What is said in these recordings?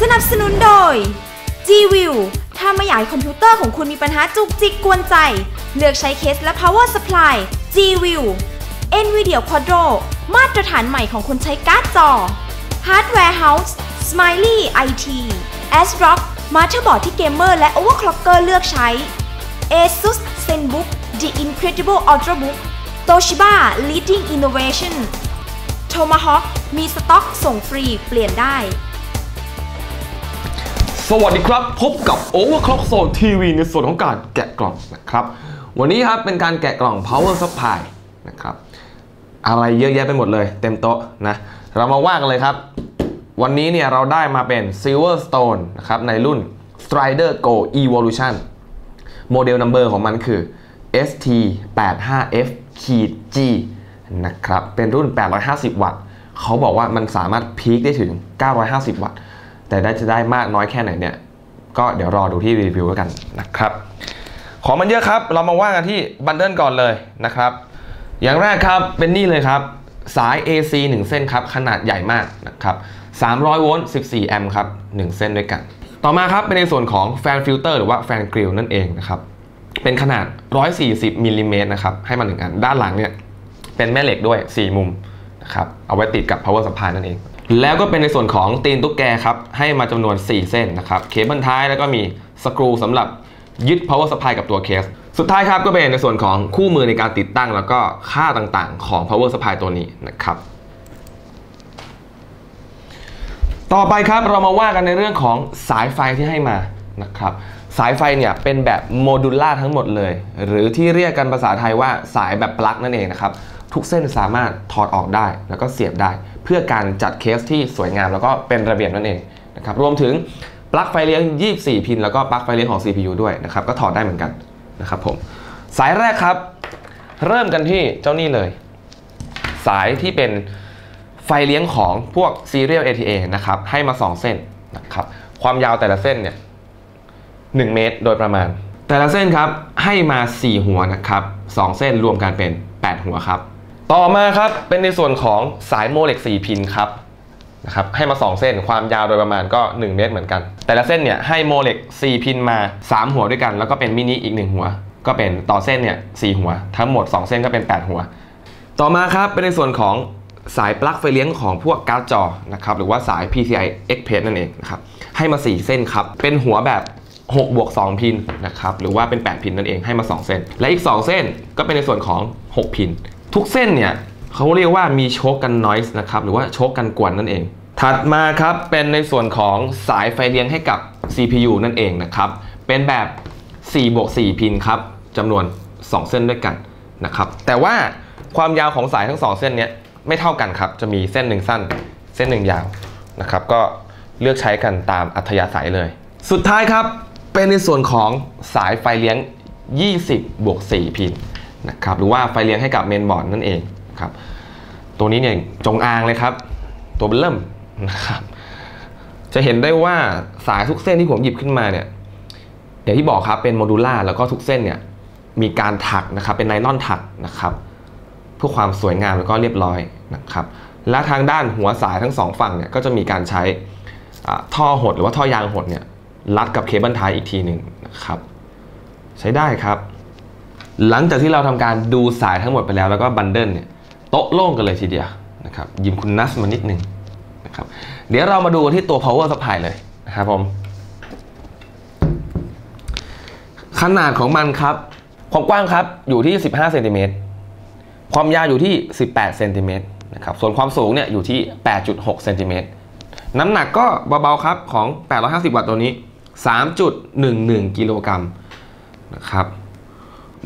สนับสนุนโดย G-View ถ้าไม่อยากให้คอมพิวเตอร์ของคุณมีปัญหาจุกจิกกวนใจ เลือกใช้เคสและ power supply G-View NVIDIA Quadro มาตรฐานใหม่ของคนใช้การ์ดจอ Hardware House Smiley IT ASRock มาเตอร์บอร์ดที่เกมเมอร์และ overclocker เลือกใช้ ASUS ZenBook The Incredible Ultrabook Toshiba Leading Innovation Tomahawk มีสต็อกส่งฟรีเปลี่ยนได้ สวัสดีครับ พบกับ Overclock Zone TV ในส่วนของการแกะกล่องนะครับ วันนี้ครับเป็นการแกะกล่อง Power Supply นะครับ อะไรเยอะแยะไปหมดเลยเต็มโต๊ะนะ เรามาว่ากันเลยครับ วันนี้เนี่ยเราได้มาเป็น Silver Stone นะครับในรุ่น Strider Go Evolution โมเดลนัมเบอร์ของมันคือ ST85F G นะครับ เป็นรุ่น 850 วัตต์ เขาบอกว่ามันสามารถพีคได้ถึง 950 วัตต์ แต่ได้จะได้มากน้อยแค่ไหนเนี่ย ก็เดี๋ยวรอดูที่รีวิวแล้วกันนะครับ ของมันเยอะครับ เรามาว่ากันที่บันเดิลก่อนเลยนะครับ อย่างแรกครับ เป็นนี่เลยครับ สาย AC 1 เส้นครับ ขนาดใหญ่มากนะครับ 300 โวลต์ 14 แอมป์ครับ 1 เส้นด้วยกัน ต่อมาครับ เป็นในส่วนของแฟนฟิลเตอร์หรือว่าแฟนกริลนั่นเองนะครับ เป็นขนาด 140มิลลิเมตรนะครับ ให้มาหนึ่งอัน ด้านหลังเนี่ย เป็นแม่เหล็กด้วย 4 มุมนะครับเอาไว้ติดกับ power supply นั่นเอง แล้วก็เป็นในส่วนของตีนตุ๊กแกครับให้มาจำนวน 4 เส้นนะครับเคเบิลท้ายแล้วก็มีสกรูสำหรับยึด power supply กับตัวเคส สุดท้ายครับก็เป็นในส่วนของคู่มือในการติดตั้ง แล้วก็ค่าต่างๆของ power supply ตัวนี้นะครับต่อไปครับเรามาว่ากันในเรื่องของสายไฟที่ให้มานะครับสายไฟเนี่ยเป็นแบบโมดูล่าทั้งหมดเลย หรือที่เรียกกันภาษาไทยว่าสายแบบปลั๊กนั่นเองนะครับ ทุกเส้นสามารถถอดออกได้ แล้วก็เสียบได้ เพื่อการจัดเคสที่สวยงาม แล้วก็เป็นระเบียบนั่นเองนะครับรวมถึงปลั๊กไฟเลี้ยง 24 พิน แล้วก็ปลั๊กไฟเลี้ยงของ CPU ด้วยนะครับก็ถอดได้เหมือนกันนะครับผมสายแรกครับ เริ่มกันที่เจ้านี่เลย สายที่เป็นไฟเลี้ยงของพวก Serial ATA นะครับให้มา 2 เส้นนะครับความยาวแต่ละเส้นเนี่ย1เมตรโดยประมาณ แต่ละเส้นครับให้มา 4 หัวนะครับ2เส้นรวมกันเป็น 8 หัวครับ ต่อมาครับเป็นในส่วนของสายโมเหล็ก 4 พินครับนะครับให้มา 2 เส้นความยาวโดยประมาณก็ 1 เมตรเหมือนกัน แต่ละเส้นเนี่ยให้โมเหล็ก 4 พินมา 3 หัวด้วยกัน แล้วก็เป็นมินิอีก 1 หัว ก็เป็นต่อเส้นเนี่ยสหัว ทั้งหมด 2 เส้นก็เป็น 8 หัว ต่อมาครับเป็นในส่วนของสายปลั๊กไฟเลี้ยงของพวกการ์ดจอนะครับหรือว่าสาย PCI Express นั่นเองนะครับให้มา 4 เส้นครับเป็นหัวแบบ6บวก2พินนะครับหรือว่าเป็น 8 พินนั่นเองให้มา 2 เส้น และอีก 2 เส้นก็เป็นในส่วนของ 6 พิน ทุกเส้นเนี่ยเขาเรียกว่ามีโชกกัน noise นะครับหรือว่าโชกกันกวนนั่นเอง ถัดมาครับเป็นในส่วนของสายไฟเลี้ยงให้กับ CPU นั่นเองนะครับ เป็นแบบ4บวก4พินครับจำนวน 2 เส้นด้วยกันนะครับแต่ว่าความยาวของสายทั้ง 2 เส้นเนี้ยไม่เท่ากันครับ จะมีเส้นหนึ่งสั้น เส้นหนึ่งยาวนะครับ ก็เลือกใช้กันตามอัธยาศัยเลย สุดท้ายครับเป็นในส่วนของสายไฟเลี้ยง 20บวก4พิน นะครับหรือว่าไฟเลี้ยงให้กับเมนบอร์ดนั่นเองครับตัวนี้เนี่ยจงอางเลยครับ ตัวเบิ่มนะครับจะเห็นได้ว่าสายทุกเส้นที่ผมหยิบขึ้นมาเนี่ยอย่างที่บอกครับเป็นโมดูล่าแล้วก็ทุกเส้นเนี่ยมีการถักนะครับเป็นไนลอนถักนะครับเพื่อความสวยงามแล้วก็เรียบร้อยนะครับและทางด้านหัวสายทั้งสองฝั่งเนี่ยก็จะมีการใช้ท่อหดหรือว่าท่อยางหดเนี่ยรัดกับเคเบิลไทยอีกทีหนึ่งนะครับ ใช้ได้ครับ หลังจากที่เราทำการดูสายทั้งหมดไปแล้วแล้วก็บันเดิลเนี่ยโต๊ะโล่งกันเลยทีเดียวนะครับยิมคุณนัสมานิดหนึ่งนะครับเดี๋ยวเรามาดูที่ตัว power supply เลยนะครับผมขนาดของมันครับ ความกว้างครับอยู่ที่ 15เซนติเมตรความยาวอยู่ที่ 18เซนติเมตรนะครับส่วนความสูงเนี่ยอยู่ที่ 8.6เซนติเมตรน้ำหนักก็เบาๆครับของ 850 วัตต์ตัวนี้ 3.11 กิโลกรัมนะครับ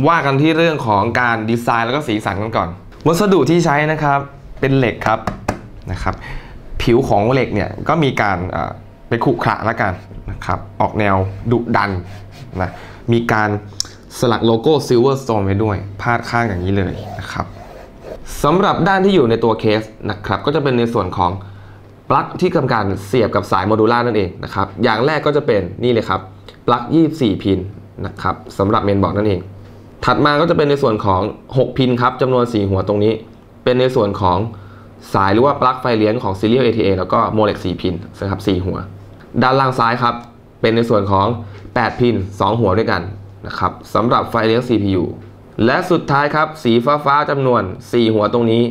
ว่ากันที่เรื่องของการดีไซน์แล้วก็สีสันกันก่อน วัสดุที่ใช้นะครับเป็นเหล็กครับนะครับ ผิวของเหล็กเนี่ยก็มีการเป็นขรุขระแล้วกันนะครับ ออกแนวดุดันนะมีการสลักโลโก้ Silverstone ไว้ด้วย พาดข้างอย่างนี้เลยนะครับสำหรับด้านที่อยู่ในตัวเคสนะครับ ก็จะเป็นในส่วนของปลั๊กที่ทำการเสียบกับสายโมดูล่านั่นเองนะครับ อย่างแรกก็จะเป็นนี่เลยครับ ปลั๊ก 24 พินนะครับสำหรับเมนบอร์ดนั่นเอง ถัดมาก็จะเป็นในส่วนของ 6 พินครับจำนวน 4 หัวตรงนี้ เป็นในส่วนของสายหรือว่าปลั๊กไฟเลี้ยงของ Serial ATA แล้วก็ Molex 4 พินนะครับ4หัว ด้านล่างซ้ายครับ เป็นในส่วนของ 8 พิน 2 หัวด้วยกันนะครับสำหรับไฟเลี้ยง CPU และสุดท้ายครับ สีฟ้าฟ้าๆจำนวน 4 หัวตรงนี้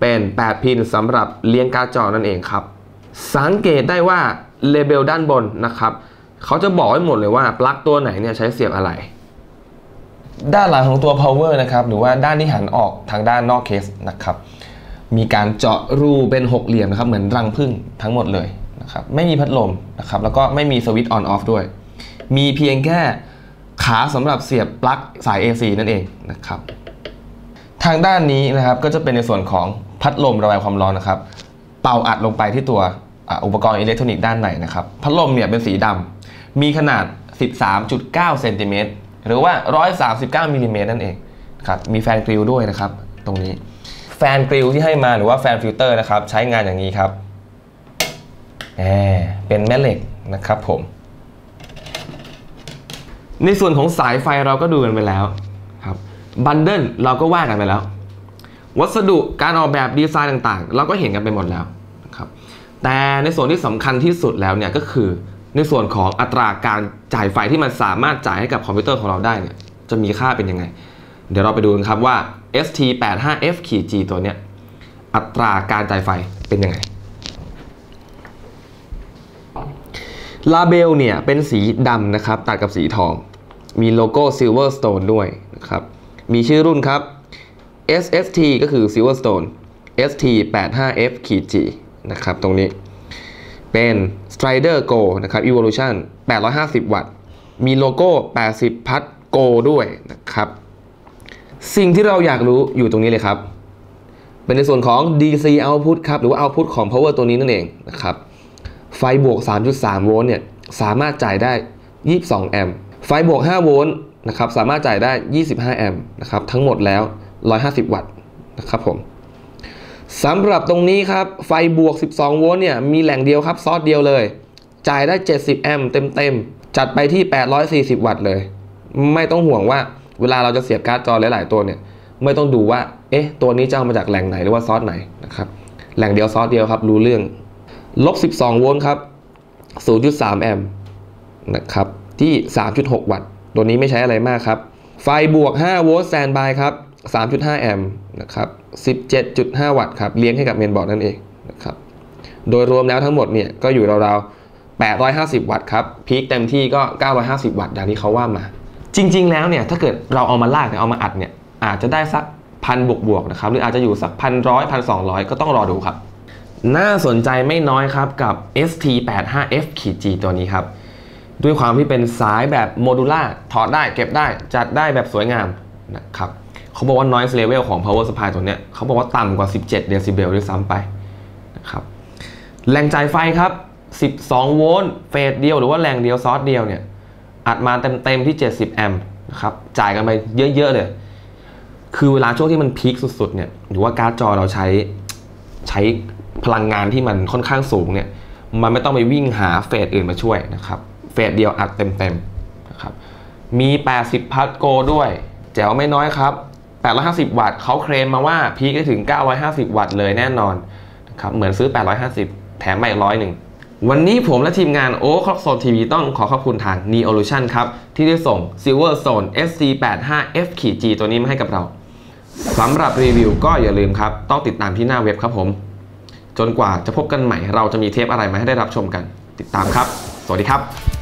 เป็น 8 พินสำหรับเลี้ยงการ์ดจอนั่นเองครับ สังเกตได้ว่าเลเบลด้านบนนะครับเขาจะบอกไว้หมดเลยว่าปลั๊กตัวไหนเนี่ยใช้เสียบอะไร ด้านหลังของตัว power นะครับหรือว่าด้านที่หันออกทางด้านนอกเคสนะครับมีการเจาะรูเป็นหกเหลี่ยมนะครับเหมือนรังผึ้งทั้งหมดเลยนะครับไม่มีพัดลมนะครับแล้วก็ไม่มีสวิตช์ on off ด้วย มีเพียงแค่ขาสำหรับเสียบปลั๊กสาย AC นั่นเองนะครับทางด้านนี้นะครับก็จะเป็นในส่วนของพัดลมระบายความร้อนนะครับเป่าอัดลงไปที่ตัวอุปกรณ์อิเล็กทรอนิกส์ด้านในนะครับพัดลมเนี่ยเป็นสีดำมีขนาด 13.9เซนติเมตร หรือว่า 139มิลลิเมตรนั่นเองครับมีแฟนกริลด้วยนะครับ ตรงนี้แฟนกริลที่ให้มาหรือว่าแฟนฟิลเตอร์นะครับ ใช้งานอย่างนี้ครับแหมเป็นแม่เหล็กนะครับผม ในส่วนของสายไฟเราก็ดูกันไปแล้วครับบันเดิลเราก็ว่ากันไปแล้ว วัสดุการออกแบบดีไซน์ต่างๆ เราก็เห็นกันไปหมดแล้วนะครับแต่ในส่วนที่สำคัญที่สุดแล้วเนี่ยก็คือ ในส่วนของอัตราการจ่ายไฟที่มันสามารถจ่ายให้กับคอมพิวเตอร์ของเราได้เนี่ยจะมีค่าเป็นยังไง เดี๋ยวเราไปดูกันครับว่า ST85F-G ตัวเนี้ยอัตราการจ่ายไฟเป็นยังไงลาเบลเนี่ยเป็นสีดำนะครับตัดกับสีทอง มีโลโก้ Silverstone ด้วยนะครับ มีชื่อรุ่นครับ SST ก็คือ Silverstone ST85F-G นะครับตรงนี้ เป็น Strider Go นะครับ Evolution 850 วัตต์ มีโลโก้ 80 พัท Go ด้วยนะครับ สิ่งที่เราอยากรู้อยู่ตรงนี้เลยครับ เป็นในส่วนของ DC output ครับ หรือว่า output ของ power ตัวนี้นั่นเองนะครับ ไฟบวก 3.3 โวลต์เนี่ย สามารถจ่ายได้ 22 แอมป์ ไฟบวก 5 โวลต์นะครับ สามารถจ่ายได้ 25 แอมป์นะครับ ทั้งหมดแล้ว 150 วัตต์นะครับผม สำหรับตรงนี้ครับ ไฟบวก 12 โวลต์เนี่ย มีแหล่งเดียวครับซอสเดียวเลย จ่ายได้ 70 แอมป์เต็มๆ จัดไปที่ 840 วัตต์เลย ไม่ต้องห่วงว่าเวลาเราจะเสียบการ์ดจอหลาย ๆ ตัวเนี่ย ไม่ต้องดูว่า เอ๊ะ ตัวนี้จะเอามาจากแหล่งไหนหรือว่าซอสไหนนะครับ แหล่งเดียวซอสเดียวครับ รู้เรื่อง ลบ 12 โวลต์ครับ 0.3 แอมป์นะครับ ที่ 3.6 วัตต์ ตัวนี้ไม่ใช้อะไรมากครับ ไฟบวก 5 โวลต์แซนบายครับ 3.5 แอมป์นะครับ 17.5 วัตต์ครับ เลี้ยงให้กับเมนบอร์ดนั่นเองนะครับ โดยรวมแล้วทั้งหมดเนี่ยก็อยู่ราวๆ 850 วัตต์ครับ พีคเต็มที่ก็ 950 วัตต์อย่างที่เขาว่ามา จริง ๆ แล้วเนี่ยถ้าเกิดเราเอามาลากเนี่ยเอามาอัดเนี่ยอาจจะได้สักพันบวกๆนะครับ หรืออาจจะอยู่สักพันร้อยพันสองร้อยก็ต้องรอดูครับ น่าสนใจไม่น้อยครับกับ ST85F-G ตัวนี้ครับ ด้วยความที่เป็นสายแบบโมดูล่าถอดได้เก็บได้จัดได้แบบสวยงามนะครับ เขาบอกว่า noise level ของ power supply ตัวเนี้ยเขาบอกว่าต่ำกว่า 17 เดซิเบลด้วยซ้ำไปนะครับแรงจ่ายไฟครับ 12 โวลต์เฟสเดียวหรือว่าแรงเดียวซอสเดียวเนี่ยอัดมาเต็มๆที่ 70 แอมป์นะครับจ่ายกันไปเยอะๆเลย คือเวลาช่วงที่มันพีคสุดๆเนี่ยหรือว่าการ์ดจอเราใช้ใช้พลังงานที่มันค่อนข้างสูงเนี่ยมันไม่ต้องไปวิ่งหาเฟสอื่นมาช่วยนะครับเฟสเดียวอัดเต็มๆนะครับมี 80 พัทโกด้วย แจ๋วไม่น้อยครับ 850 วัตต์เขาเคลมมาว่าพีคได้ถึง 950 วัตต์เลยแน่นอนนะครับเหมือนซื้อ 850 แถมมาอีกร้อยหนึ่งวันนี้ผมและทีมงานโอ้ครอบโซนทีวีต้องขอขอบคุณทาง Neolution ครับ ที่ได้ส่ง Silver Zone SC85F-G ตัวนี้มาให้กับเราสำหรับรีวิวก็อย่าลืมครับ ต้องติดตามที่หน้าเว็บครับผม จนกว่าจะพบกันใหม่เราจะมีเทปอะไรมาให้ได้รับชมกัน ติดตามครับ สวัสดีครับ